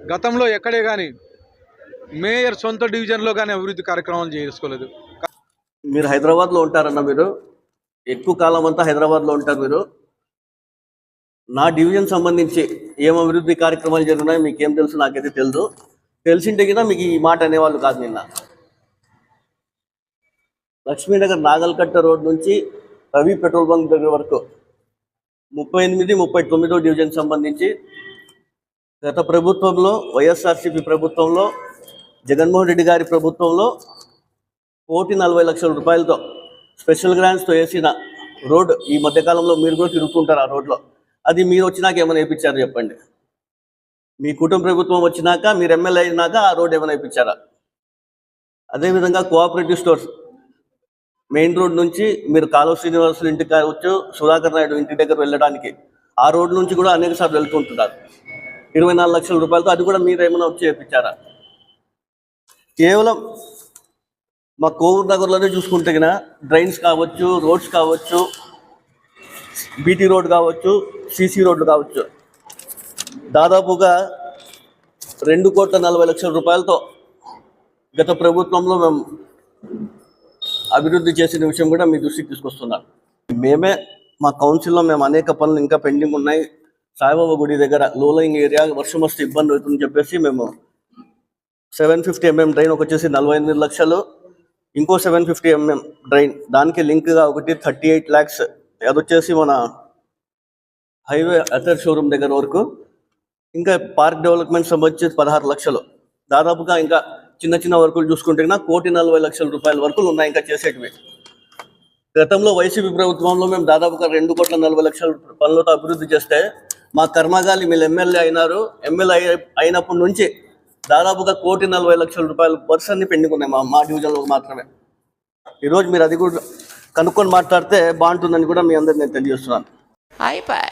గతంలో ఎక్కడే కానీ మేయర్ సొంత డివిజన్లో కానీ అభివృద్ధి కార్యక్రమాలు చేసుకోలేదు. మీరు హైదరాబాద్లో ఉంటారన్న మీరు? ఎక్కువ కాలం అంతా హైదరాబాద్లో ఉంటారు మీరు? నా డివిజన్ సంబంధించి ఏం అభివృద్ధి కార్యక్రమాలు జరిగినాయో మీకు ఏం తెలుసు? నాకైతే తెలియదు తెలిసింటే కదా మీకు ఈ మాట అనేవాళ్ళు కాదు నిన్న. లక్ష్మీనగర్ నాగల్కట్ట రోడ్ నుంచి రవి పెట్రోల్ బంక్ దగ్గర వరకు ముప్పై ఎనిమిది ముప్పై తొమ్మిదో డివిజన్ సంబంధించి గత ప్రభుత్వంలో వైఎస్ఆర్సీపీ ప్రభుత్వంలో జగన్మోహన్ రెడ్డి గారి ప్రభుత్వంలో కోటి నలభై లక్షల రూపాయలతో స్పెషల్ గ్రాంట్స్తో వేసిన రోడ్ ఈ మధ్యకాలంలో మీరు కూడా తిరుగుతుంటారు ఆ రోడ్లో. అది మీరు వచ్చినాక ఏమైనా వేయించారు చెప్పండి. మీ కుటుంబ ప్రభుత్వం వచ్చినాక మీరు ఎమ్మెల్యే అయినాక ఆ రోడ్ ఏమైనా వేయించారా? అదేవిధంగా కోఆపరేటివ్ స్టోర్స్. మెయిన్ రోడ్ నుంచి మీరు కాలువ శ్రీనివాసులు ఇంటికి కావచ్చు సుధాకర్ నాయుడు ఇంటి దగ్గర వెళ్ళడానికి ఆ రోడ్ నుంచి కూడా అనేక సార్లు వెళ్తుంటున్నారు ఇరవై నాలుగు లక్షల రూపాయలతో అది కూడా మీరు ఏమైనా వచ్చి చేయించారా? కేవలం మా కోవూరు నగర్లోనే చూసుకుంటే గిన డ్రైన్స్ కావచ్చు రోడ్స్ కావచ్చు బీటీ రోడ్ కావచ్చు సీసీ రోడ్లు కావచ్చు. దాదాపుగా రెండు కోట్ల నలభై లక్షల రూపాయలతో గత ప్రభుత్వంలో మేము అభివృద్ధి చేసిన విషయం కూడా మీ దృష్టికి తీసుకొస్తున్నాను మేమే మా కౌన్సిల్లో మేము అనేక పనులు ఇంకా పెండింగ్ ఉన్నాయి. సాయిబాబా గుడి దగ్గర లోలయింగ్ ఏరియా వర్షం వస్తే ఇబ్బంది అవుతుందని చెప్పేసి మేము సెవెన్ ఫిఫ్టీ ఎంఎం డ్రైన్ ఒక వచ్చేసి నలభై ఎనిమిది లక్షలు. ఇంకో సెవెన్ ఫిఫ్టీ ఎంఎం డ్రైన్ దానికి లింక్గా ఒకటి థర్టీ ఎయిట్ ల్యాక్స్ అదొచ్చేసి మన హైవే అథర్ షోరూమ్ దగ్గర వరకు. ఇంకా పార్క్ డెవలప్మెంట్ సంబంధించి పదహారు లక్షలు. దాదాపుగా ఇంకా చిన్న చిన్న వర్కులు చూసుకుంటే కన్నా కోటి నలభై లక్షల రూపాయల వర్కులు ఉన్నాయి ఇంకా చేసేటివి. గతంలో వైసీపీ ప్రభుత్వంలో మేము దాదాపుగా రెండు కోట్ల నలభై లక్షల పనులతో అభివృద్ధి చేస్తే మా కర్మగాలి మీరు ఎమ్మెల్యే అయినారు. ఎమ్మెల్యే అయినప్పటి నుంచి దాదాపుగా కోటి నలభై లక్షల రూపాయలు పర్సన్ని అన్ని పెండింగ్ ఉన్నాయి మా మా డివిజన్లో మాత్రమే. ఈరోజు మీరు అది కూడా కనుక్కొని మాట్లాడితే బాగుంటుందని కూడా మీ అందరికి నేను తెలియజేస్తున్నాను. అయిపోయి.